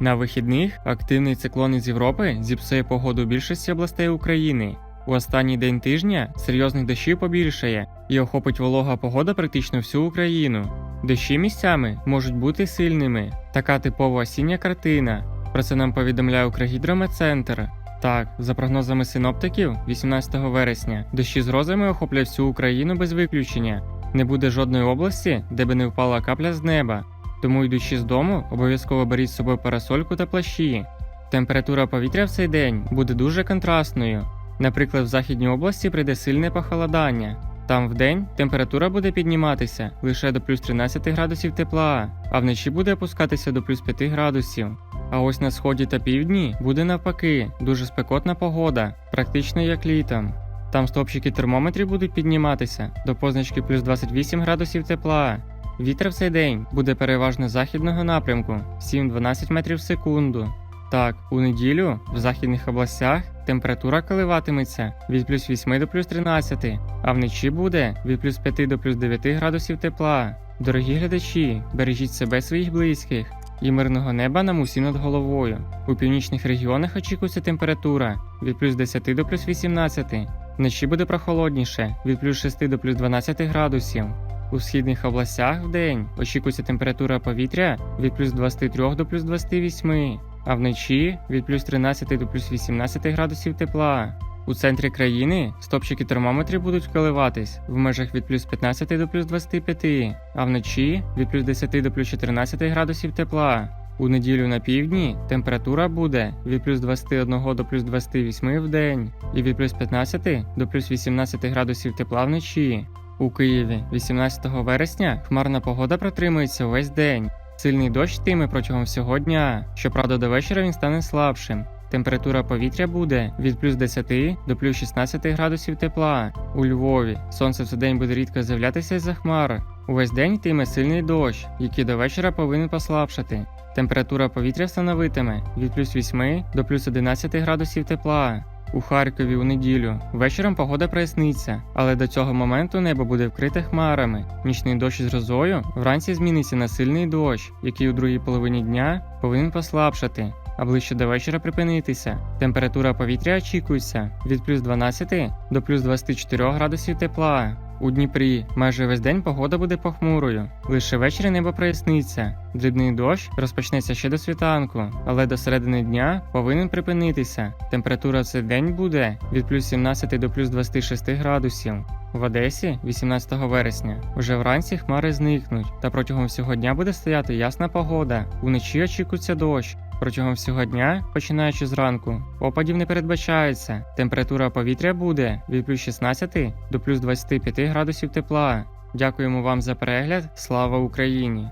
На вихідних активний циклон із Європи зіпсує погоду більшості областей України. У останній день тижня серйозних дощів побільшає і охопить волога погода практично всю Україну. Дощі місцями можуть бути сильними. Така типова осіння картина. Про це нам повідомляє Укргідрометцентр. Так, за прогнозами синоптиків, 18 вересня дощі з грозами охоплять всю Україну без виключення. Не буде жодної області, де би не впала капля з неба. Тому, йдучи з дому, обов'язково беріть з собою парасольку та плащі. Температура повітря в цей день буде дуже контрастною. Наприклад, в західній області прийде сильне похолодання. Там вдень температура буде підніматися лише до плюс 13 градусів тепла, а вночі буде опускатися до плюс 5 градусів. А ось на сході та півдні буде навпаки дуже спекотна погода, практично як літом. Там стопчики термометрів будуть підніматися до позначки плюс 28 градусів тепла. Вітер в цей день буде переважно західного напрямку 7-12 метрів в секунду. Так, у неділю в західних областях температура коливатиметься від плюс 8 до плюс 13, а вночі буде від плюс 5 до плюс 9 градусів тепла. Дорогі глядачі, бережіть себе своїх близьких і мирного неба нам усім над головою. У північних регіонах очікується температура від плюс 10 до плюс 18. Вночі буде прохолодніше від плюс 6 до плюс 12 градусів. У східних областях в день очікується температура повітря від плюс 23 до плюс 28, а вночі від плюс 13 до плюс 18 градусів тепла. У центрі країни стопчики термометрів будуть коливатись в межах від плюс 15 до плюс 25, а вночі від плюс 10 до плюс 14 градусів тепла. У неділю на півдні температура буде від плюс 21 до плюс 28 в день і від плюс 15 до плюс 18 градусів тепла вночі. У Києві 18 вересня хмарна погода протримується весь день. Сильний дощ йтиме протягом всього дня. Щоправда, до вечора він стане слабшим. Температура повітря буде від плюс 10 до плюс 16 градусів тепла. У Львові сонце в цей день буде рідко з'являтися із-за хмар. Увесь день йтиме сильний дощ, який до вечора повинен послабшати. Температура повітря становитиме від плюс 8 до плюс 11 градусів тепла. У Харкові у неділю вечором погода проясниться, але до цього моменту небо буде вкрите хмарами. Нічний дощ із грозою вранці зміниться на сильний дощ, який у другій половині дня повинен послабшати, а ближче до вечора припинитися. Температура повітря очікується від плюс 12 до плюс 24 градусів тепла. У Дніпрі майже весь день погода буде похмурою. Лише ввечері небо проясниться. Дрібний дощ розпочнеться ще до світанку, але до середини дня повинен припинитися. Температура цей день буде від плюс 17 до плюс 26 градусів. В Одесі 18 вересня вже вранці хмари зникнуть, та протягом всього дня буде стояти ясна погода. Уночі очікується дощ. Протягом всього дня, починаючи зранку, опадів не передбачається. Температура повітря буде від плюс 16 до плюс 25 градусів тепла. Дякуємо вам за перегляд. Слава Україні!